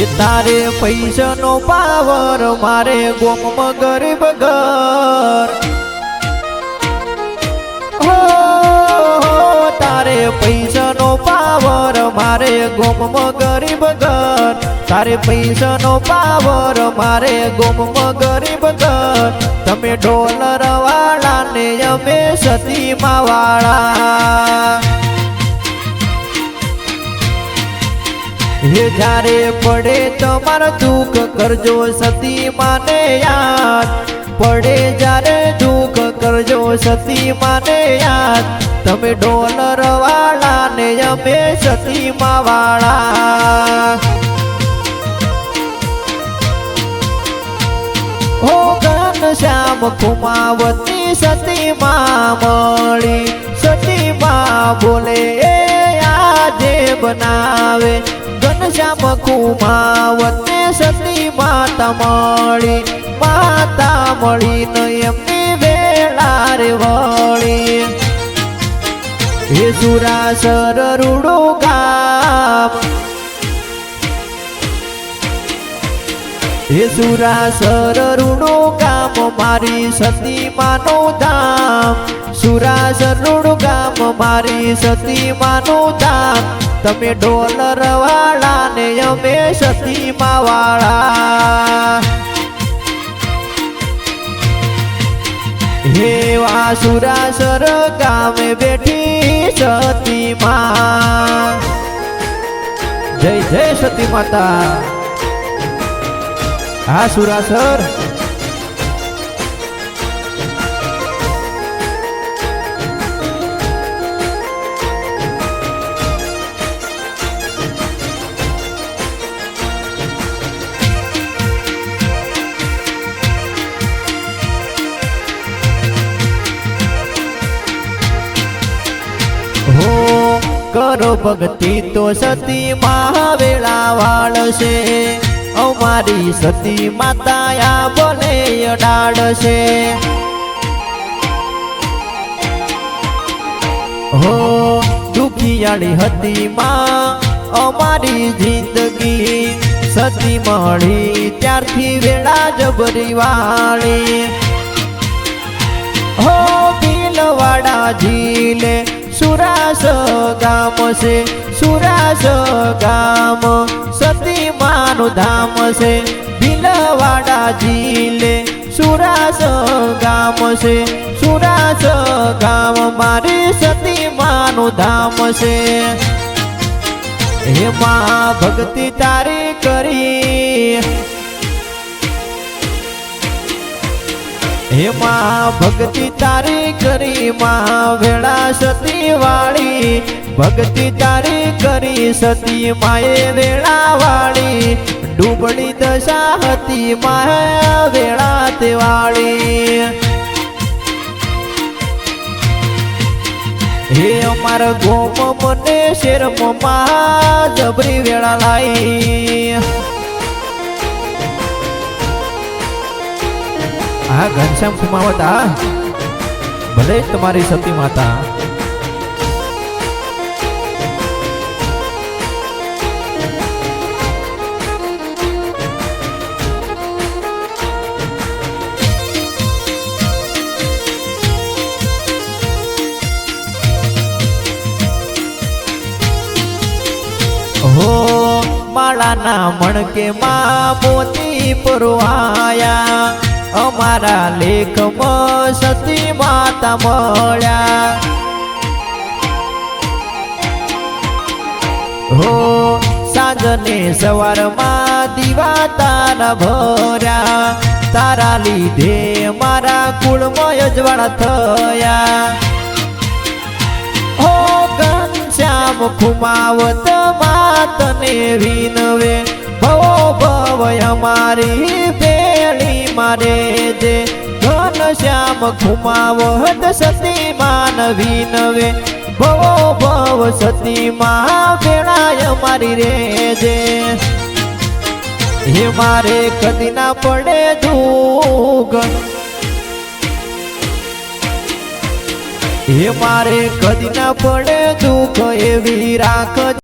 એ તારે પૈસાનો પાવર મારે ગોમમાં ગરીબ ઘર. હો, તારે પૈસાનો પાવર મારે ગોમમાં ગરીબ ઘર. તારે પૈસાનો પાવર મારે ગોમમાં ગરીબ ઘર. તમે ડોલર વાળા ને અમે સતીમાં વાળા. હે જ્યારે પડે તમારો દુઃખ, કરજો સતી માને યાદ. પડે જ્યારે દુઃખ, કરજો સતી માને યાદ. તમે ડોલર વાળા ને અમે સતીમાં વાળા હો ગણ શ્યામ, કુમાવતી સતી મળી સતીમાં બોલે આજે બનાવે ઘનશ્યામ કુમાવતને સતી માતા મળી માતા મળીને એમની વેળા રે વળી હે સુરાસર રૂડો ગામ. હે સુરાસર રૂડો ગામ, મારી સતી માનો ધામ. સુરાસર રૂડો ગામ મારી સતી માનું ધામ તમે ડોલર વાળા ને અમે સતીમાં વાળા હે વાસુરાસર ગામે બેઠી સતીમાં. જય જય સતી માતા હા સુરાસર કરો ભક્તિ તો સતી મહાવેળા વાળશે. અમારી સતી માતાયા બોલે અડાડશે. હો દુખિયાળી હતી માં અમારી જિંદગી સતી મળી ત્યારથી વેળા જબરી વાળી. હો, ભીલવાડા ઝીલે સુરાસ ગામ છે સુરાસ ગામ. સતી માનું ધામ છે, ભીલવાડા જીલે સુરાસ ગામ છે સુરાસ ગામ, મારી સતી માનું ધામ છે. હે મા ભક્તિ તારી કરી હે માં ભક્તિ તારી કરી માં વેળા સતી વાળી ભક્તિ તારી કરી સતી માએ વેળા વાળી ડૂબડી દશા હતી માએ વેળા તે વાળી હે અમાર ગોમ મને શેરમાં જબરી વેળા લાઈ આ ઘનશ્યામ કુમાવત આ ભલે તમારી સતી માતા. હો માળાના મણકે માં મોતી પરવાયા. અમારા લેખમાં સતી માતા મળ્યા. હો સાંજને સવારમાં દીવા તારા ભર્યા. તારા લીધે મારા કુળમાં અજવાળા થયા. હો, ઘનશ્યામ, ખુમાવત, માતને વિનવે ભવો ભવ અમારી પેળી મારે જે ઘનશ્યામ ખુમાવત સતી માન નવે ભવો ભવ સતી મા પેળાય મારી રે જે. હે મારે કદી ના પડે દુઃખ. હે મારે કદી ના પડે દુઃખ એવી રાખ